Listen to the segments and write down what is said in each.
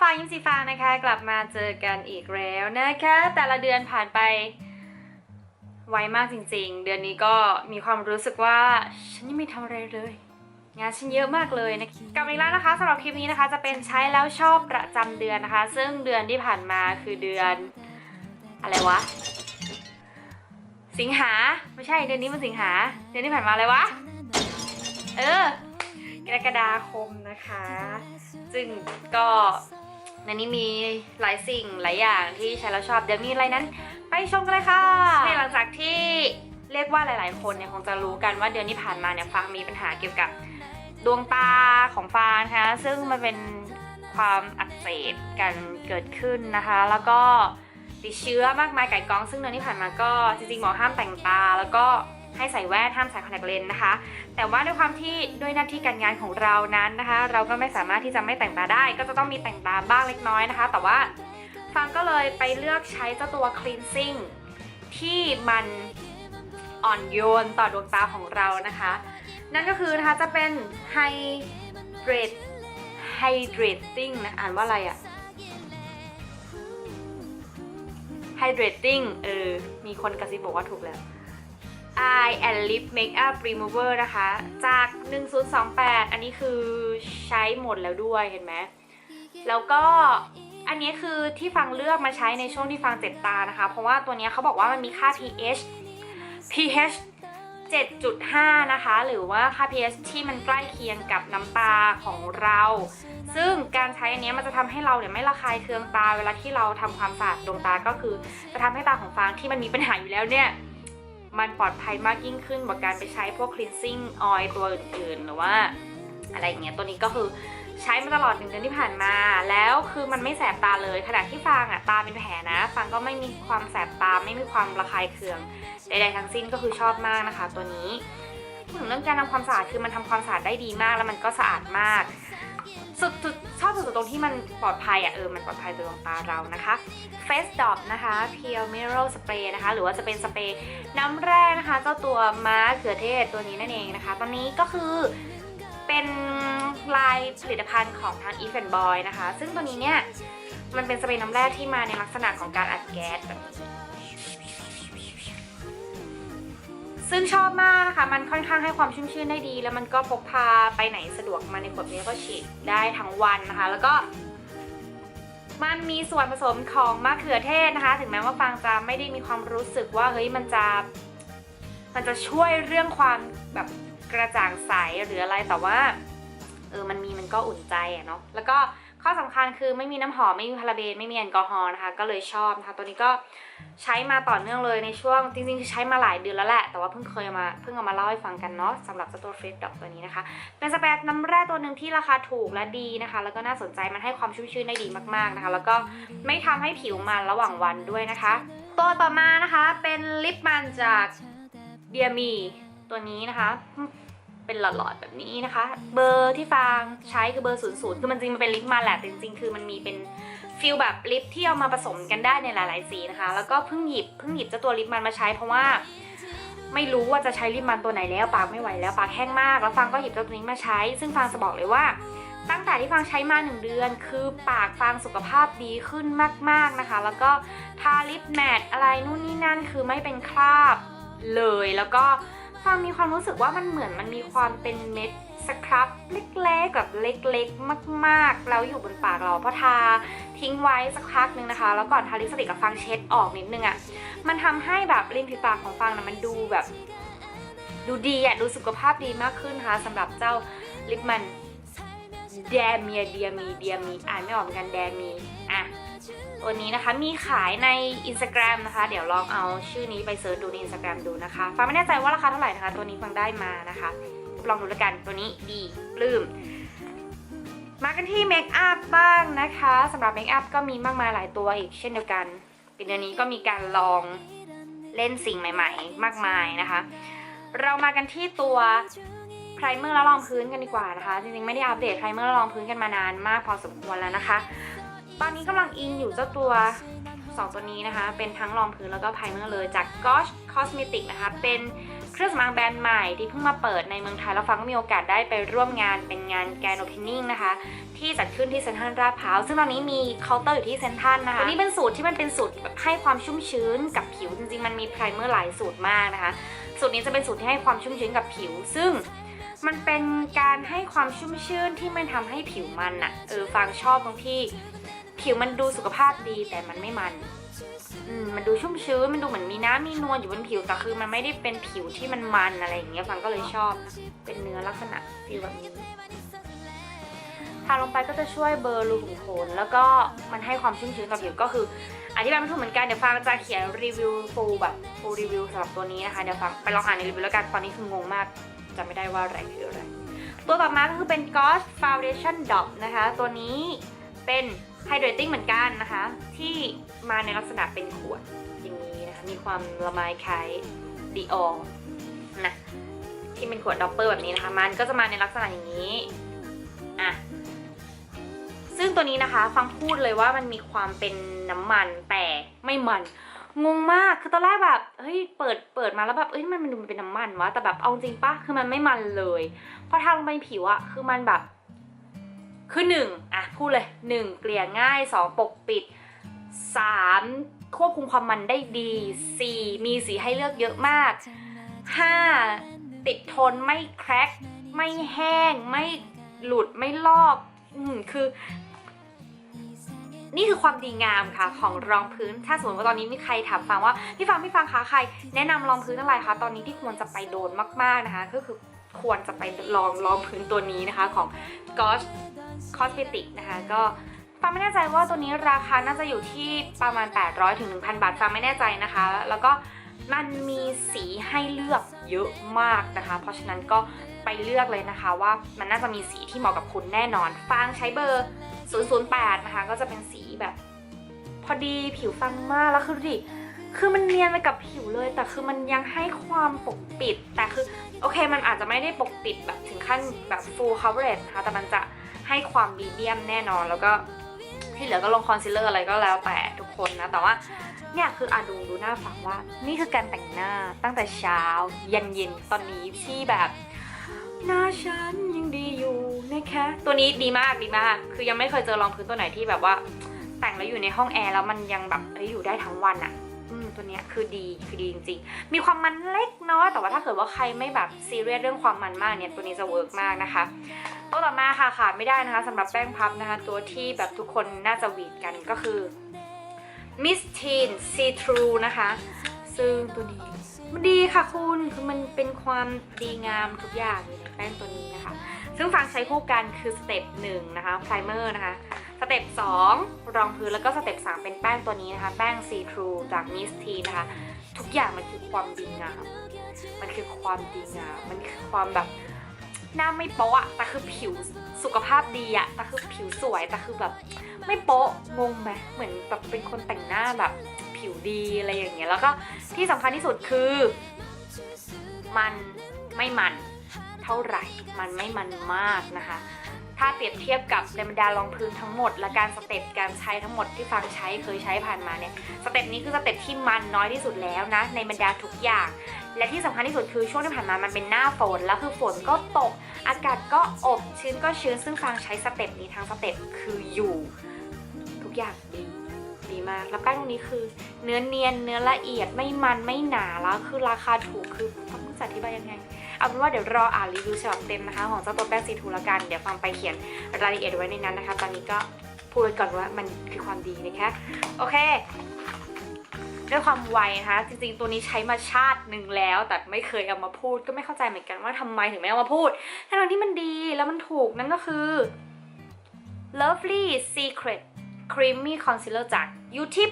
ฟ้ายิ้มสีฟ้านะคะ กลับมาเจอกันอีกแล้วนะคะ แต่ละเดือนผ่านไปไวมากจริง ๆ เดือนนี้ก็มีความรู้สึกว่าฉันยังไม่ทำอะไรเลย งานฉันเยอะมากเลยนะกลับมาอีกแล้วนะคะสำหรับคลิปนี้นะคะ จะเป็นใช้แล้วชอบประจำเดือนนะคะ ซึ่งเดือนที่ผ่านมาคือเดือน อะไรวะ สิงหาไม่ใช่เดือนนี้มันสิงหา เดือนที่ผ่านมาอะไรวะ เออกรกฎาคมนะคะ ซึ่งก็ ในนี้มีหลายสิ่งหลายอย่างที่ใช้แล้วชอบเดี๋ยวมีอะไรนั้น ไปชมกันเลยค่ะในหลังจากที่เรียกว่าหลาย ๆ คนเนี่ยคงจะรู้กันว่าเดือนที่ผ่านมาเนี่ยฟางมีปัญหาเกี่ยวกับดวงตาของฟางนะคะซึ่งมันเป็นความอักเสบกันเกิดขึ้นนะคะ แล้วก็ติดเชื้อมากมายไก่กอง ซึ่งเดือนที่ผ่านมาก็จริง ๆ หมอห้ามแต่งตาแล้วก็ ให้ใส่แว่นห้ามใส่คอนแทคเลนส์นะคะ แต่ว่าด้วยความที่ด้วยหน้าที่การงานของเรานั้นนะคะ เราก็ไม่สามารถที่จะไม่แต่งตาได้ ก็จะต้องมีแต่งตาบ้างเล็กน้อยนะคะ แต่ว่าฟังก็เลยไปเลือกใช้เจ้าตัว cleansing ที่มันอ่อนโยนต่อดวงตาของเรานะคะ นั่นก็คือนะคะจะเป็น hydrate hydrating นะอ่านว่าอะไรอะ hydrating เออ มีคนกระซิบบอกว่าถูกแล้ว Eye and Lip Makeup Remover นะคะ จาก 1028 อันนี้คือใช้หมดแล้วด้วยเห็นไหม แล้วก็อันนี้คือที่ฟังเลือกมาใช้ในช่วงที่ฟังเจ็บตานะคะ เพราะว่าตัวนี้เขาบอกว่ามันมีค่า pH pH 7.5 นะคะ หรือว่าค่า pH ที่มันใกล้เคียงกับน้ำตาของเรา ซึ่งการใช้อันนี้มันจะทำให้เราเนี่ยไม่ระคายเคืองตาเวลาที่เราทำความสะอาดดวงตาก็คือ จะทำให้ตาของฟางที่มันมีปัญหาอยู่แล้วเนี่ย มันปลอดภัยมากยิ่งขึ้นกว่าการไปใช้พวก cleansing oil ตัวอื่นๆ หรือว่าอะไรอย่างเงี้ยตัวนี้ก็คือใช้มาตลอดหนึ่งเดือนที่ผ่านมา แล้วคือมันไม่แสบตาเลยขณะที่ฟางอะตาเป็นแผลนะฟางก็ไม่มีความแสบตาไม่มีความระคายเคืองใดๆทั้งสิ้นก็คือชอบมากนะคะ ตัวนี้ถึงเรื่องการทำความสะอาดคือมันทำความสะอาดได้ดีมากแล้วมันก็สะอาดมาก สุดชอบสุดๆตรงที่มันปลอดภัยอะเออมันปลอดภัยต่อดวงตาเรานะคะ Face Drop นะคะ Pure Mineral Spray นะคะ หรือว่าจะเป็นสเปรย์น้ำแร่นะคะเจ้าตัวม้าเขือเทศตัวนี้นั่นเองนะคะ ตอนนี้ก็คือเป็นลายผลิตภัณฑ์ของทาง Even Boy นะคะ ซึ่งตัวนี้เนี่ยมันเป็นสเปรย์น้ำแร่ที่มาในลักษณะของการอัดแก๊สแบบนี้ ซึ่งชอบมากนะคะ มันค่อนข้างให้ความชุ่มชื่นได้ดี แล้วมันก็พกพาไปไหนสะดวกมาในขวดนี้ก็ฉีดได้ทั้งวันนะคะ แล้วก็มันมีส่วนผสมของมะเขือเทศนะคะ ถึงแม้ว่าฟางจะไม่ได้มีความรู้สึกว่าเฮ้ยมันจะมันจะช่วยเรื่องความแบบกระจ่างใสหรืออะไรแต่ว่าเออมันมีมันก็อุ่นใจอะเนาะแล้วก็ ข้อสำคัญคือไม่มีน้ำหอมไม่มีพาราเบนไม่มีแอลกอฮอล์นะคะ ก็เลยชอบนะคะ ตัวนี้ก็ใช้มาต่อเนื่องเลยในช่วงจริงๆคือใช้มาหลายเดือนแล้วแหละ แต่ว่าเพิ่งเคยมาเพิ่งเอามาเล่าให้ฟังกันเนาะสำหรับตัวเฟสดอกตัวนี้นะคะ เป็นสเปรย์น้ำแร่ตัวหนึ่งที่ราคาถูกและดีนะคะ แล้วก็น่าสนใจมันให้ความชุ่มชื่นได้ดีมากๆนะคะ แล้วก็ไม่ทำให้ผิวมันระหว่างวันด้วยนะคะ ตัวต่อมานะคะเป็นลิปมันจากเดียมีตัวนี้นะคะ เป็นหลอดๆแบบนี้นะคะ เบอร์ที่ฟางใช้คือเบอร์ศูนย์ศูนย์คือมันจริงมันเป็นลิปมันแหละแต่จริงๆ คือมันมีเป็นฟิลแบบลิปที่เอามาผสมกันได้ในหลายๆสีนะคะ แล้วก็เพิ่งหยิบเพิ่งหยิบเจ้าตัวลิปมันมาใช้เพราะว่าไม่รู้ว่าจะใช้ลิปมันตัวไหนแล้วปากไม่ไหวแล้วปากแห้งมาก แล้วฟางก็หยิบเจ้าตัวนี้มาใช้ ซึ่งฟางจะบอกเลยว่า ตั้งแต่ที่ฟางใช้มาหนึ่งเดือน คือปากฟางสุขภาพดีขึ้นมากๆนะคะ แล้วก็ทาลิปแมทอะไรนู่นนี่นั่นคือไม่เป็นคราบเลยแล้วก็ ฟางมีความรู้สึกว่ามันเหมือนมันมีความเป็นเม็ดสครับเล็กๆแบบเล็กๆ มากๆ แล้วอยู่บนปากเราพอทาทิ้งไว้สักพักหนึ่งนะคะ แล้วก่อนทาลิปสติกกับฟางเช็ดออกนิดนึงอะ่ะมันทำให้แบบริมฝีปากของฟางนะมันดูแบบ ดูดีอะดูสุขภาพดีมากขึ้นนะคะสำหรับเจ้าลิปมันแดเมียเดียมีเดียมีอ่านไม่ออกเหมือนกันแดมีอะ ตัวนี้นะคะมีขายใน Instagram นะคะ เดี๋ยวลองเอาชื่อนี้ไปเซิร์ชดูใน Instagram ดูนะคะฟังไม่แน่ใจว่าราคาเท่าไหร่นะคะ ตัวนี้ฟังได้มานะคะ ลองดูแล้วกันตัวนี้ดีปลื้มมากันที่เมคอัพบ้างนะคะสำหรับเมคอัพก็มีมากมายหลายตัวอีกเช่นเดียวกันปีเดือนนี้ก็มีการลองเล่นสิ่งใหม่ ๆ มากมายนะคะ เรามากันที่ตัวไพรเมอร์และรองพื้นกันดีกว่านะคะ จริงๆไม่ได้อัปเดตไพรเมอร์และรองพื้นกันมานานมากพอสมควรแล้วนะคะ ตอนนี้กำลังอินอยู่เจ้าตัวสองตัวนี้นะคะ เป็นทั้งรองพื้นแล้วก็ไพรเมอร์เลยจาก Gosh Cosmetic นะคะ เป็นครื่องสำอางแบรนด์ใหม่ที่เพิ่งมาเปิดในเมืองไทย แล้วฟังก็มีโอกาสได้ไปร่วมงานเป็นงานแกนโอเพนนิ่งนะคะ ที่จัดขึ้นที่เซ็นทรัลลาดพร้าว ซึ่งตอนนี้มีเคาน์เตอร์อยู่ที่เซ็นทรัลนะคะ ตัวนี้เป็นสูตรที่มันเป็นสูตรแบบให้ความชุ่มชื้นกับผิวจริงๆ มันมีไพรเมอร์หลายสูตรมากนะคะ สูตรนี้จะเป็นสูตรที่ให้ความชุ่มชื้นกับผิว ซึ่งมันเป็นการให้ความชุ่มชื้นที่มันทำให้ผิวมันอะเออฟังชอบตรงที่ ผิวมันดูสุขภาพดีแต่มันไม่มันมมันดูชุ่มชื้น มันดูเหมือนมีน้ำมีนวลอยู่บนผิวแต่คือมันไม่ได้เป็นผิวที่มันมันอะไรอย่างเงี้ยฟังก็เลยชอบนะเป็นเนื้อลักษณะฟีลแบบนี้ทาลงไปก็จะช่วยเบลอรูขุมขนแล้วก็มันให้ความชุ่มชื้นกับผิวก็คืออธิบายไม่ถูกเหมือนกันเดี๋ยวฟังจะเขียนรีวิวฟูแบบฟูรีวิวสำหรับตัวนี้นะคะเดี๋ยวฟังไปลองอ่านในรีวิวแล้วกันตอนนี้คืองงมากจำไม่ได้ว่าอะไรคืออะไรตัวต่อมาก็คือเป็น Ghost Foundation Dot นะคะ ตัวนี้เป็น Hydrating เหมือนกันนะคะ ที่มาในลักษณะเป็นขวดอย่างนี้นะคะ มีความละไมคล้ายดีออนะที่เป็นขวดดอปเปอร์แบบนี้นะคะ มันก็จะมาในลักษณะอย่างนี้อะซึ่งตัวนี้นะคะ ฟังพูดเลยว่ามันมีความเป็นน้ำมันแต่ไม่มันงงมากคือตอนแรกแบบเฮ้ยเปิดเปิดมาแล้วแบบเอ้ยมันมันดูเป็นน้ำมันวะแต่แบบเอาจริงปะคือมันไม่มันเลยพอทาลงไปในผิวอะคือมันแบบ คือหนึ่งอะพูดเลยหนึ่งเกลี่ยง่ายสองปกปิดสามควบคุมความมันได้ดีสี่มีสีให้เลือกเยอะมากห้าติดทนไม่แครกไม่แห้ง ไม่หลุดไม่ลอกอืมคือ นี่คือความดีงามค่ะ ของรองพื้น ถ้าสมมติว่าตอนนี้มีใครถามฟังว่าพี่ฟังพี่ฟังคะใคร แนะนำรองพื้นอะไรคะตอนนี้ที่ควรจะไปโดนมากๆนะคะ ก็คือ ควรจะไปลองรองพื้นตัวนี้นะคะของ Gosh Cosmetic นะคะก็ฟังไม่แน่ใจว่าตัวนี้ราคาน่าจะอยู่ที่ประมาณ 800ถึง1,000 บาทฟังไม่แน่ใจนะคะ แล้วก็มันมีสีให้เลือกเยอะมากนะคะ เพราะฉะนั้นก็ไปเลือกเลยนะคะว่ามันน่าจะมีสีที่เหมาะกับคุณแน่นอน ฟางใช้เบอร์ 008 นะคะ ก็จะเป็นสีแบบ พอดีผิวฟังมากแล้วคือดูดิคือมันเนียนไปกับผิวเลย แต่คือมันยังให้ความปกปิด แต่คือ โอเคมันอาจจะไม่ได้ปกปิดแบบถึงขั้นแบบ full coverage นะคะ แต่มันจะให้ความมีเดียมแน่นอน แล้วก็ที่เหลือก็ลงคอนซีลเลอร์อะไรก็แล้วแต่ทุกคนนะ แต่ว่าเนี่ยคืออาดูดูหน้าฟังว่า นี่คือการแต่งหน้าตั้งแต่เช้ายันเย็นตอนนี้ที่แบบหน้าฉันยังดีอยู่นะคะตัวนี้ดีมากดีมาก คือยังไม่เคยเจอรองพื้นตัวไหนที่แบบว่า แต่งแล้วอยู่ในห้องแอร์แล้วมันยังแบบอ้ยอยู่ได้ทั้งวันอะ ตัวเนี้ยคือดีคือดีจริงๆ มีความมันเล็กน้อยแต่ว่าถ้าเกิดว่าใครไม่แบบซีเรียสเรื่องความมันมากเนี่ยตัวนี้จะเวิร์กมากนะคะตัวต่อมาค่ะขาดไม่ได้นะคะสำหรับแป้งพับนะคะ ตัวที่แบบทุกคนน่าจะหวีดกันก็คือ Miss Teen See True นะคะ ซึ่งตัวนี้มันดีค่ะคุณคือมันเป็นความดีงามทุกอย่างในแป้งตัวนี้นะคะ ซึ่งฟังใช้คู่กันคือสเต็ปหนึ่งนะคะไพรเมอร์นะคะ สเต็ป2รองพื้นแล้วก็สเต็ป3เป็นแป้งตัวนี้นะคะ แป้ง See True จาก Miss T นะคะ ทุกอย่างมันคือความดีงาม มันคือความดีงาม มันคือความแบบหน้าไม่โป๊ะอะแต่คือผิวสุขภาพดีอะแต่คือผิวสวยแต่คือแบบไม่โป๊ะงงไหมเหมือนแบบเป็นคนแต่งหน้าแบบผิวดีอะไรอย่างเงี้ยแล้วก็ที่สำคัญที่สุดคือ มันไม่มันเท่าไหร่ มันไม่มันมากนะคะ ถ้าเปรียบเทียบกับในบรรดารองพื้นทั้งหมด และการสเต็ปการใช้ทั้งหมดที่ฟังใช้เคยใช้ผ่านมาเนี่ยสเต็ปนี้คือสเต็ปที่มันน้อยที่สุดแล้วนะในบรรดาทุกอย่าง และที่สำคัญที่สุดคือช่วงที่ผ่านมามันเป็นหน้าฝนแล้วคือฝนก็ตก อากาศก็อบชื้นก็ชื้นซึ่งฟังใช้สเต็ปนี้ทั้งสเต็ปคืออยู่ ทุกอย่างดีดีมากแล้วแป้งตรงนี้คือเนื้อเนียนเนื้อละเอียดไม่มันไม่หนาแล้วคือราคาถูกคือฟังจะอธิบายยังไง เอาเป็นว่าเดี๋ยวรออ่านรีวิวฉบับเต็มนะคะ ของเจ้าตัวแป้งซีทูแล้วกัน เดี๋ยวฟังไปเขียนรายละเอียดไว้ในนั้นนะคะ ตอนนี้ก็พูดไว้ก่อนว่ามันคือความดีนะคะ โอเคด้วยความไวนะคะจริงๆ ตัวนี้ใช้มาชาติหนึ่งแล้ว แต่ไม่เคยเอามาพูดก็ไม่เข้าใจเหมือนกันว่าทำไมถึงไม่เอามาพูดทั้งที่มันดีแล้วมันถูกนั่นก็คือ Lovely Secret Creamy Concealer จาก u t i p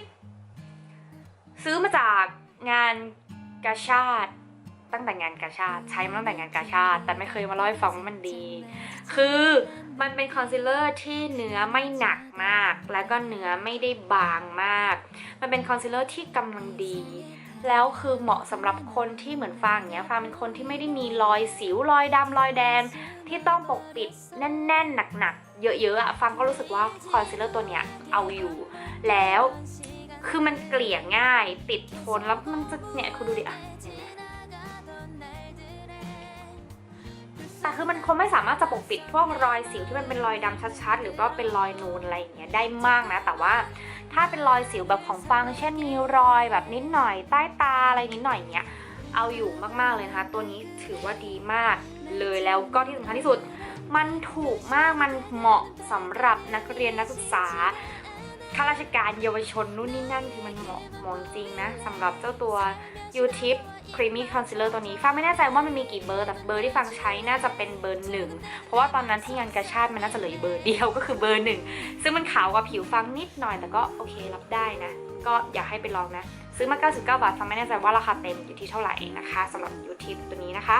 ซื้อมาจากงานกาชาติ ตั้งแต่งานกาชาติใช้มาตั้งแต่งานกาชาติ แต่ไม่เคยมาเล่าให้ฟังว่ามันดี คือมันเป็นคอนซีลเลอร์ที่เนื้อไม่หนักมาก แล้วก็เนื้อไม่ได้บางมาก มันเป็นคอนซีลเลอร์ที่กำลังดี แล้วคือเหมาะสำหรับคนที่เหมือนฟางอย่างเงี้ยฟางเป็นคนที่ไม่ได้มีรอยสิวรอยดำรอยแดง ที่ต้องปกปิดแน่นๆหนักๆเยอะๆอะฟังก็รู้สึกว่าคอนซีลเลอร์ตัวเนี้ยเอาอยู่ แล้วคือมันเกลี่ยง่าย ติดทนแล้วมันจะเนี่ยคุณดูดิอะ คือมันคงไม่สามารถจะปกปิดพวกรอยสิวที่มันเป็นรอยดำชัดๆ หรือว่าเป็นรอยนูนอะไรอย่างเงี้ยได้มากนะ แต่ว่าถ้าเป็นรอยสิวแบบของฟางเช่นมีรอยแบบนิดหน่อยใต้ตาอะไรนิดหน่อยอย่างเงี้ยเอาอยู่มากๆเลยนะคะ ตัวนี้ถือว่าดีมากเลยแล้วก็ที่สำคัญที่สุด มันถูกมากมันเหมาะสำหรับนักเรียนนักศึกษาข้าราชการเยาวชนนู่นนี่นั่นคือมันเหมาะเหมาะจริงนะสำหรับเจ้าตัว u t i p Creamy Concealer ตัวนี้ฟังไม่แน่ใจว่ามันมีกี่เบอร์แต่เบอร์ที่ฟังใช้น่าจะเป็นเบอร์หนึ่งเพราะว่าตอนนั้นที่งานกระชาติมันน่าจะเหลือเบอร์เดียวก็คือเบอร์หนึ่งซึ่งมันขาวกว่าผิวฟังนิดหน่อยแต่ก็โอเครับได้นะ ก็อยากให้ไปลองนะ ซื้อมา 99 บาทฟังไม่แน่ใจว่าราคาเต็มอยู่ที่เท่าไหร่นะคะสำหรับ u t i p ตัวนี้นะคะ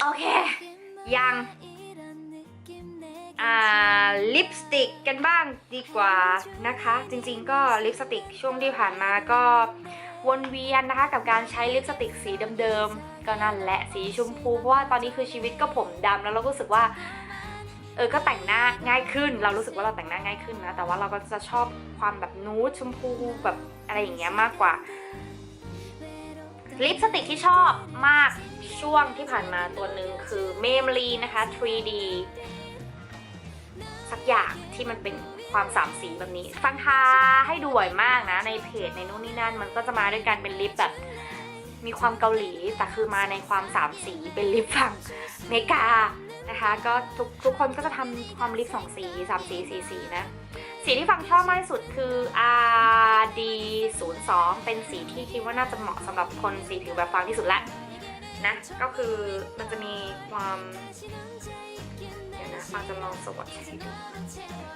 โอเคยังอ่าลิปสติกกันบ้างดีกว่านะคะ จริงๆก็ลิปสติกช่วงที่ผ่านมาก็ วนเวียนนะคะกับการใช้ลิปสติกสีเดิมๆก็นั่นแหละสีชมพู เพราะว่าตอนนี้คือชีวิตก็ผมดำแล้วเราก็รู้สึกว่าเออก็แต่งหน้าง่ายขึ้น เรารู้สึกว่าเราแต่งหน้าง่ายขึ้นนะแต่ว่าเราก็จะชอบความแบบนูดชมพูแบบอะไรอย่างเงี้ยมากกว่าลิปสติกที่ชอบมากช่วงที่ผ่านมาตัวหนึ่งคือ Maybelline นะคะ 3D สักอย่างที่มันเป็น ความสามสีแบบนี้ ฟังทาให้ดูบ่อยมากนะ ในเพจในนู่นนี่นั่น มันก็จะมาด้วยกันเป็นลิปแบบมีความเกาหลี แต่คือมาในความสามสีเป็นลิปฝั่งเมกานะคะก็ทุกทุกคนก็จะทำความลิปสองสีสามสีสีสีนะ สีที่ฟังชอบมากที่สุดคือ RD 0 2 เป็นสีที่คิดว่าน่าจะเหมาะสำหรับคนสีผิวแบบฟังที่สุดละนะก็คือมันจะมีความ เดี๋ยวนะฟังจะลองสวอตให้ดู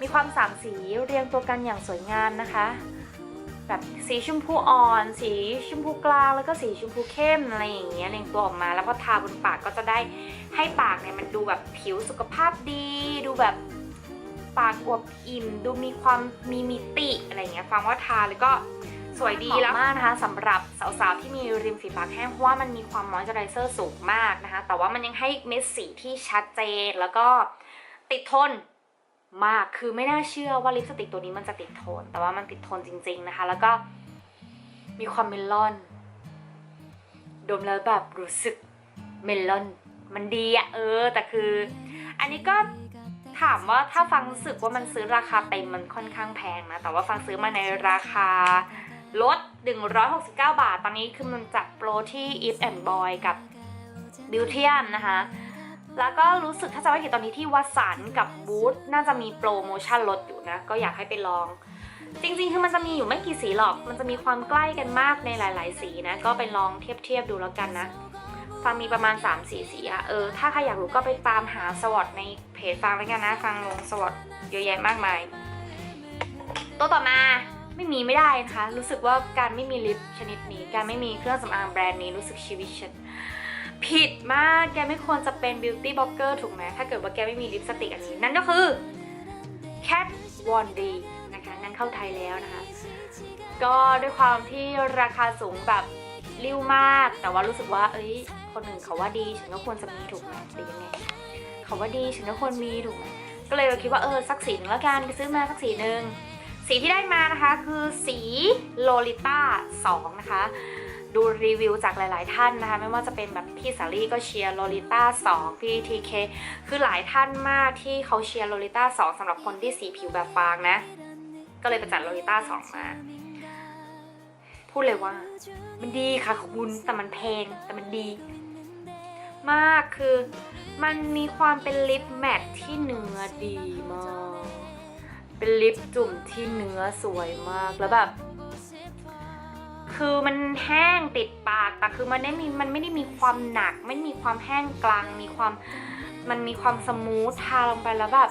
มีความสามสีเรียงตัวกันอย่างสวยงามนะคะ แบบสีชมพูอ่อน สีชมพูกลางแล้วก็สีชมพูเข้มอะไรอย่างเงี้ยเรียงตัวออกมา แล้วพอทาบนปากก็จะได้ให้ปากเนี่ยมันดูแบบผิวสุขภาพดี ดูแบบปากอวบอิ่ม ดูมีความมีมิติอะไรเงี้ยฟังว่าทาแล้วก็สวยดีแล้วมากนะคะสำหรับสาวๆที่มีริมฝีปากแห้งเพราะว่ามันมีความมอยเจอไรเซอร์สูงมากนะคะ แต่ว่ามันยังให้เม็ดสีที่ชัดเจนแล้วก็ ติดทนมากคือไม่น่าเชื่อว่าลิปสติกตัวนี้มันจะติดทน แต่ว่ามันติดทนจริง ๆนะคะ แล้วก็มีความเมลอน ดมแล้วแบบรู้สึกเมลอน มันดีอะเออ แต่คือ อันนี้ก็ถามว่าถ้าฟังรู้สึกว่ามันซื้อราคาเต็มมันค่อนข้างแพงนะ แต่ว่าฟังซื้อมาในราคาลด 169 บาท ตอนนี้คือมันจัดโปรที่ If and Boy กับ b e a u t i u m นะคะ แล้วก็รู้สึกถ้าจะไม่ผิดตอนนี้ที่วัสันกับบูธน่าจะมีโปรโมชั่นลดอยู่นะ ก็อยากให้ไปลอง จริงๆ คือมันจะมีอยู่ไม่กี่สีหรอก มันจะมีความใกล้กันมากในหลาย ๆ สีนะ ก็ไปลองเทียบๆดูแล้วกันนะฟังมีประมาณ 3 4 สีอะเออ ถ้าใครอยากรู้ก็ไปตามหาสวอตในเพจฟังแล้วกันนะ ฟังลงสวอตเยอะแยะมากมาย ตัวต่อมาไม่มีไม่ได้นะคะ รู้สึกว่าการไม่มีลิปชนิดนี้ การไม่มีเครื่องสำอางแบรนด์นี้รู้สึกชีวิตฉัน ผิดมาก แกไม่ควรจะเป็น beauty blogger ถูกไหม ถ้าเกิดว่าแกไม่มีลิปสติกอันนี้นั่นก็คือ Cat Von D นะคะนั่นเข้าไทยแล้วนะคะ ก็ด้วยความที่ราคาสูงแบบริ้วมาก แต่ว่ารู้สึกว่า เอ้ย คนอื่นเขาว่าดี ฉันก็ควรจะมีถูกไหมหรือยังไง เขาว่าดี ฉันก็ควรมีถูกไหมก็เลยคิดว่าเออสักสีหนึงแล้วกันไปซื้อมาสักสีหนึ่งสีที่ได้มานะคะคือสีโลลิต้า2นะคะ ดูรีวิวจากหลาย ๆ ท่านนะคะ ไม่ว่าจะเป็นแบบพี่สาลี่ก็เชียร์โลลิต้า2พี่ทีเคคือหลายท่านมากที่เขาเชียร์โลลิต้า2สำหรับคนที่สีผิวแบบฟางนะ ก็เลยไปจัดโลลิต้า2มา พูดเลยว่า มันดีค่ะขอบคุณแต่มันแพงแต่มันดี มากคือมันมีความเป็นลิปแมทที่เนื้อดีมาก เป็นลิปจุ่มที่เนื้อสวยมากแล้วแบบ คือมันแห้งติดปากแต่คือมันไม่มีมันไม่ได้มีความหนัก ไม่มีความแห้งกลาง มีความมันมีความสมูททาลงไปแล้วแบบ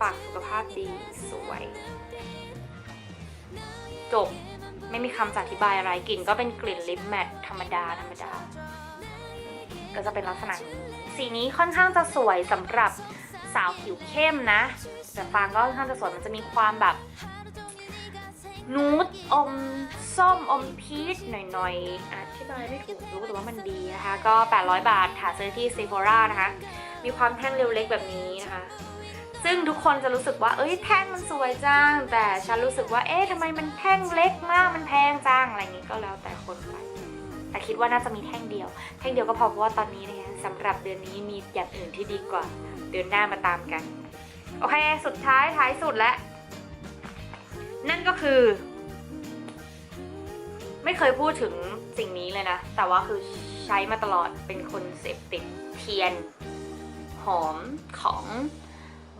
ปากสุขภาพดีสวย จบไม่มีคำจะอธิบายอะไรกลิ่นก็เป็นกลิ่นลิปแมทธรรมดาธรรมดา ก็จะเป็นลักษณะนี้สีนี้ค่อนข้างจะสวยสำหรับสาวผิวเข้มนะ แต่ฟางก็ค่อนข้างจะสวยมันจะมีความแบบ นูดอมส้มอมพีชหน่อยๆอธิบายไม่ถูกรู้แต่ว่ามันดีนะคะ ก็ 800 บาทหาซื้อที่ Sephora นะคะ มีความแท่งเรียวเล็กแบบนี้นะคะ ซึ่งทุกคนจะรู้สึกว่า เอ้ยแท่งมันสวยจัง แต่ฉันรู้สึกว่า เอ๊ะทำไมมันแท่งเล็กมาก มันแพงจัง อะไรอย่างนี้ก็แล้วแต่คนไป แต่คิดว่าน่าจะมีแท่งเดียว แท่งเดียวก็พอเพราะว่าตอนนี้นะคะสำหรับเดือนนี้มีอย่างอื่นที่ดีกว่า เดือนหน้ามาตามกัน โอเค สุดท้ายท้ายสุดแล้ว นั่นก็คือ ไม่เคยพูดถึงสิ่งนี้เลยนะ แต่ว่าคือใช้มาตลอดเป็นคนเสพติดเทียน หอมของ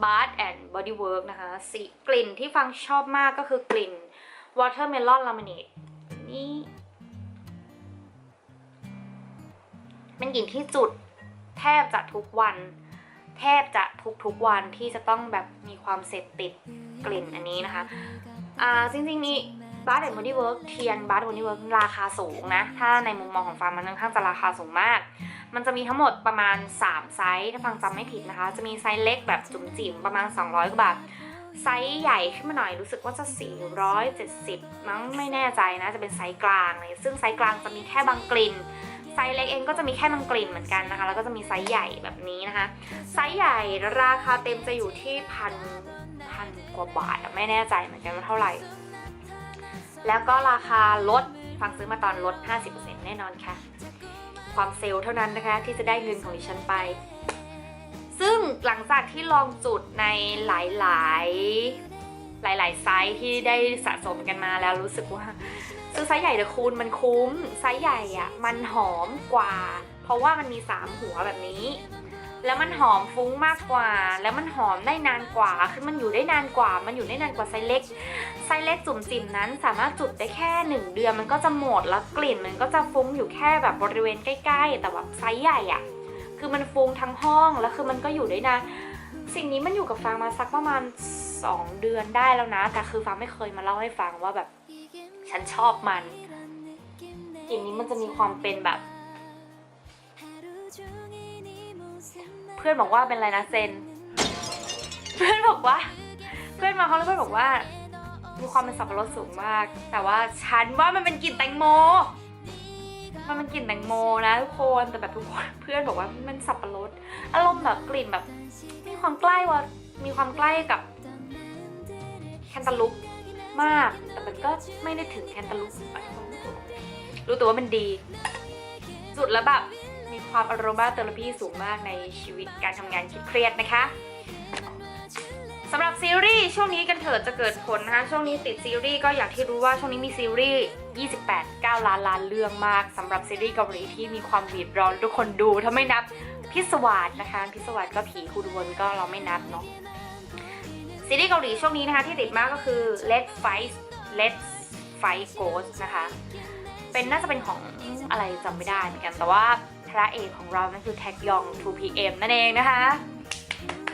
Bath and Body Work นะคะสีกลิ่นที่ฟังชอบมากก็คือกลิ่น Watermelon Lemonade นี่เป็นกลิ่นที่จุดแทบจะทุกวัน แทบจะทุกทุกๆวันที่จะต้องแบบมีความเสพติดกลิ่นอันนี้นะคะ อ่าจริงๆนี่ Bath and Body Work เทียน Bath and Body Work ราคาสูงนะ ถ้าในมุมมองของฟาร์มมันค่อนข้างจะราคาสูงมาก มันจะมีทั้งหมดประมาณ 3 ไซส์ถ้าฟังจำไม่ผิดนะคะ จะมีไซส์เล็กแบบจุ๋มจิ๋มประมาณ 200กว่าบาทไซส์ใหญ่ขึ้นมาหน่อยรู้สึกว่าจะ 470 มั้งไม่แน่ใจนะ จะเป็นไซส์กลางเลยซึ่งไซส์กลางจะมีแค่บางกลิ่นไซส์เล็กเองก็จะมีแค่บางกลิ่นเหมือนกันนะคะ แล้วก็จะมีไซส์ใหญ่แบบนี้นะคะ ไซส์ใหญ่ราคาเต็มจะอยู่ที่พัน พันกว่าบาทไม่แน่ใจเหมือนกันว่าเท่าไหร่ แล้วก็ราคาลดฟังซื้อมาตอนลด 50%แน่นอนค่ะ ความเซลล์เท่านั้นนะคะที่จะได้เงินของดิฉันไป ซึ่งหลังจากที่ลองจุดในหลายๆ หลาย ๆ ไซส์ที่ได้สะสมกันมาแล้วรู้สึกว่าซื้อไซส์ใหญ่เดอะคูณมันคุ้ม ไซส์ใหญ่อะมันหอมกว่า เพราะว่ามันมี 3 หัวแบบนี้ แล้วมันหอมฟุ้งมากกว่า แล้วมันหอมได้นานกว่า คือมันอยู่ได้นานกว่า มันอยู่ได้นานกว่าไซเล็ก ไซเล็กจุ่มจิ๋มนั้นสามารถจุดได้แค่ 1 เดือนมันก็จะหมดแล้วกลิ่นมันก็จะฟุ้งอยู่แค่แบบบริเวณใกล้ๆ แต่แบบไซส์ใหญ่อะคือมันฟุ้งทั้งห้องแล้วคือมันก็อยู่ได้นาน สิ่งนี้มันอยู่กับฟางมาสักประมาณ 2 เดือนได้แล้วนะ แต่คือฟางไม่เคยมาเล่าให้ฟังว่าแบบฉันชอบมัน กลิ่นนี้มันจะมีความเป็นแบบ พื่อนบอกว่าเป็นอะไรนะเซน เพื่อนบอกว่า เพื่อนมาเขาแล้วเพื่อนบอกว่ามีความเป็นสับปะรดสูงมาก แต่ว่าฉันว่ามันเป็นกลิ่นแตงโม มันเป็นกลิ่นแตงโมนะทุกคนแต่แบบทุกคนเพื่อนบอกว่ามันสับปะรดอารมณ์แบบกลิ่นแบบ มีความใกล้ว่ามีความใกล้กับแคนตาลูปมาก แต่มันก็ไม่ได้ถึงแคนตาลูปรู้ตัวว่ามันดีจุดแล้วแบบมี ความอารมาเทอราพีสูงมากในชีวิตการทำงานเครียดนะคะสำหรับซีรีส์ช่วงนี้กันเถิดจะเกิดผลนะคะช่วงนี้ติดซีรีส์ก็อย่างที่รู้ว่าช่วงนี้มีซีรีส์ 28 9 ล้านล้านเรื่องมากสำหรับซีรีส์เกาหลีที่มีความบีบร้อนทุกคนดูถ้าไม่นับพิศวาสนะคะ พิศวาสก็ผีคูดวนก็เราไม่นับเนาะซีรีส์เกาหลีช่วงนี้นะคะที่ติดมากก็คือ let Fight let Fight Ghost นะคะเป็นน่าจะเป็นของอะไรจำไม่ได้เหมือนกันแต่ว่า พระเอกของเรานั่นคือแท็กยอง 2PM นั่นเองนะคะ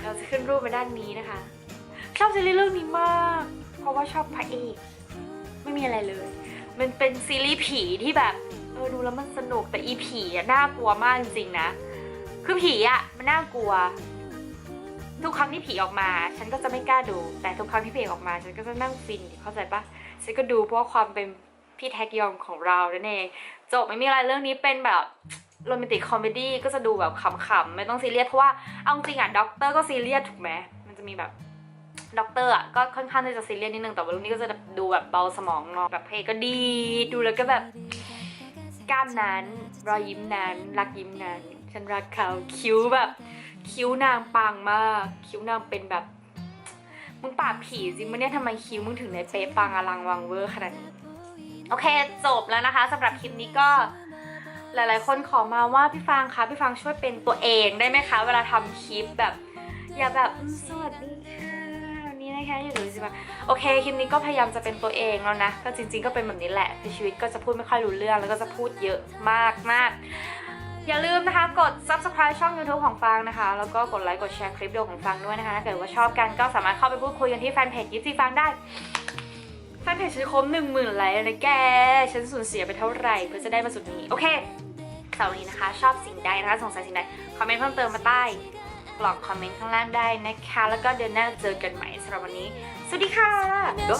เราจะขึ้นรูปไปด้านนี้นะคะ ชอบซีรีส์เรื่องนี้มาก เพราะว่าชอบพระเอก ไม่มีอะไรเลย มันเป็นซีรีส์ผีที่แบบเออดูแล้วมันสนุกแต่อีผีอะน่ากลัวมากจริงๆนะ คือผีอะมันน่ากลัว ทุกครั้งที่ผีออกมา ฉันก็จะไม่กล้าดู แต่ทุกครั้งที่ผีออกมา ฉันก็จะนั่งฟินเข้าใจปะฉันก็ดูเพราะความเป็นพี่แท็กยองของเรานั่นเองจบไม่มีอะไรเรื่องนี้เป็นแบบ โรแมนติกคอมเมดี้ก็จะดูแบบขำๆไม่ต้องซีเรียสเพราะว่าเอาจริงอะด็อกเตอร์ก็ซีเรียสถูกไหมมันจะมีแบบด็อกเตอร์อะก็ค่อนข้างที่จะซีเรียสนิดนึงแต่ว่าเรื่องนี้ก็จะดูแบบเบาสมองเนาะแบบเพลงก็ดี ดูแล้วก็แบบกล้ามนั้นรอยยิ้มนั้น รักยิ้มนั้น ฉันรักเขาคิ้วแบบ คิ้วนางปังมาก คิ้วนางเป็นแบบมึงปราบผีจริงมั้เนี่ยทำไมคิ้วมึงถึงได้เป๊ะปังอลังวังเวอร์ขนาดนี้โอเคจบแล้วนะคะสำหรับคลิปนี้ก็ หลายๆ คนขอมาว่าพี่ฟางคะพี่ฟางช่วยเป็นตัวเองได้ไหมคะ เวลาทำคลิปแบบ อย่าแบบสวัสดีค่ะวันนี้นะคะอยู่ดูสิแบบโอเคคลิปนี้ก็พยายามจะเป็นตัวเองแล้วนะก็จริง ๆ ก็เป็นแบบนี้แหละในชีวิตก็จะพูดไม่ค่อยรู้เรื่องแล้วก็จะพูดเยอะมากมากอย่าลืมนะคะ กด subscribe ช่อง YouTube ของฟางนะคะ แล้วก็กดไลค์กดแชร์คลิปวิดีโอของฟางด้วยนะคะถ้าเกิดว่าชอบกันก็สามารถเข้าไปพูดคุยกันที่แฟนเพจยิปซีฟางได้ นเพจฉันครบหนึ่งหมื่นไลค์เลยแก ฉันสูญเสียไปเท่าไหร่เพื่อจะได้มาสุดนี้ โอเคสำหรับวันนี้นะคะ ชอบสิ่งใดนะคะ สงสัยสิ่งใด คอมเมนต์เพิ่มเติมมาใต้กล่องคอมเมนต์ข้างล่างได้นะคะ แล้วก็เดือนหน้าเจอกันใหม่สำหรับวันนี้ สวัสดีค่ะทุก